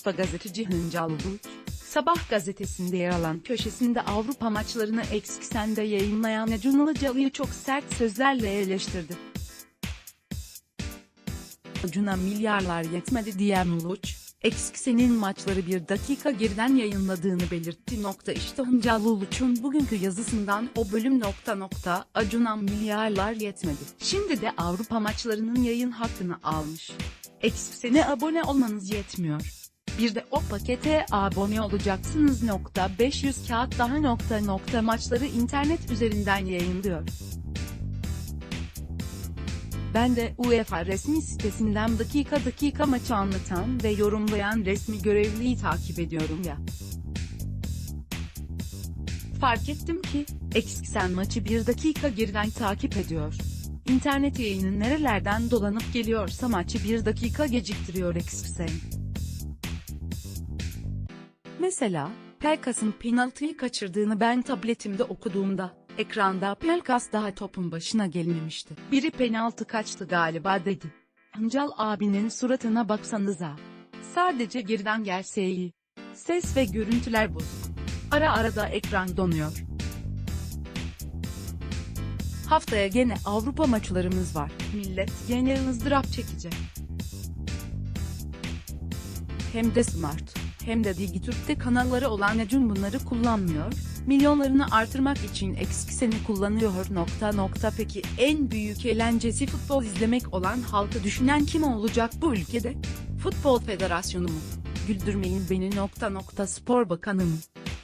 usta gazeteci Hıncal Uluç, Sabah gazetesinde yer alan köşesinde Avrupa maçlarını Eksiksen'de yayınlayan Acun Ilıcalı'yı çok sert sözlerle eleştirdi. Acun'a milyarlar yetmedi diyen Uluç, Eksiksen'in maçları bir dakika geriden yayınladığını belirtti. Nokta işte Hıncal Uluç'un bugünkü yazısından o bölüm nokta nokta Acun'a milyarlar yetmedi. Şimdi de Avrupa maçlarının yayın hakkını almış. Eksiksen'e abone olmanız yetmiyor. Bir de o pakete abone olacaksınız. Nokta 500 kağıt daha nokta nokta maçları internet üzerinden yayınlıyor. Ben de UEFA resmi sitesinden dakika dakika maçı anlatan ve yorumlayan resmi görevliyi takip ediyorum ya. Fark ettim ki, Eksiksen maçı bir dakika geriden takip ediyor. İnternet yayını nerelerden dolanıp geliyorsa maçı bir dakika geciktiriyor Eksiksen. Mesela, Pelkas'ın penaltıyı kaçırdığını ben tabletimde okuduğumda, ekranda Pelkas daha topun başına gelmemişti. Biri penaltı kaçtı galiba dedi. Hıncal abinin suratına baksanıza. Sadece geriden gelse iyi. Ses ve görüntüler bozuk. Ara ara da ekran donuyor. Haftaya gene Avrupa maçlarımız var. Millet gene ızdırap çekecek. Hem de Smart, hem de Digitürk'te kanalları olan Acun bunları kullanmıyor, milyonlarını artırmak için eksikisini kullanıyor. Nokta nokta peki en büyük eğlencesi futbol izlemek olan halkı düşünen kim olacak bu ülkede? Futbol Federasyonu mu? Güldürmeyin beni nokta nokta spor bakanı mı?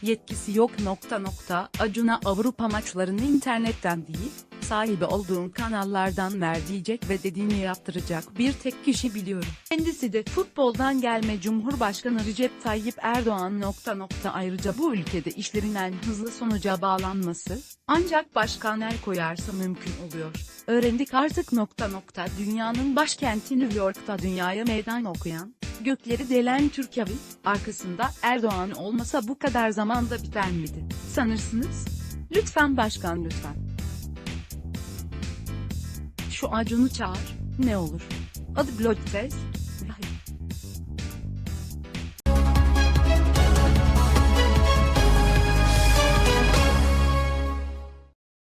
Yetkisi yok nokta nokta Acun'a Avrupa maçlarını internetten değil, sahibi olduğun kanallardan ver diyecek ve dediğini yaptıracak bir tek kişi biliyorum. Kendisi de futboldan gelme Cumhurbaşkanı Recep Tayyip Erdoğan nokta nokta ayrıca bu ülkede işlerin en hızlı sonuca bağlanması, ancak başkan el koyarsa mümkün oluyor. Öğrendik artık nokta nokta dünyanın başkenti New York'ta dünyaya meydan okuyan, gökleri delen Türkiye arkasında Erdoğan olmasa bu kadar zamanda biter miydi? Sanırsınız? Lütfen başkan lütfen. Şu Acun'u çağır, ne olur. Adı Blog Test,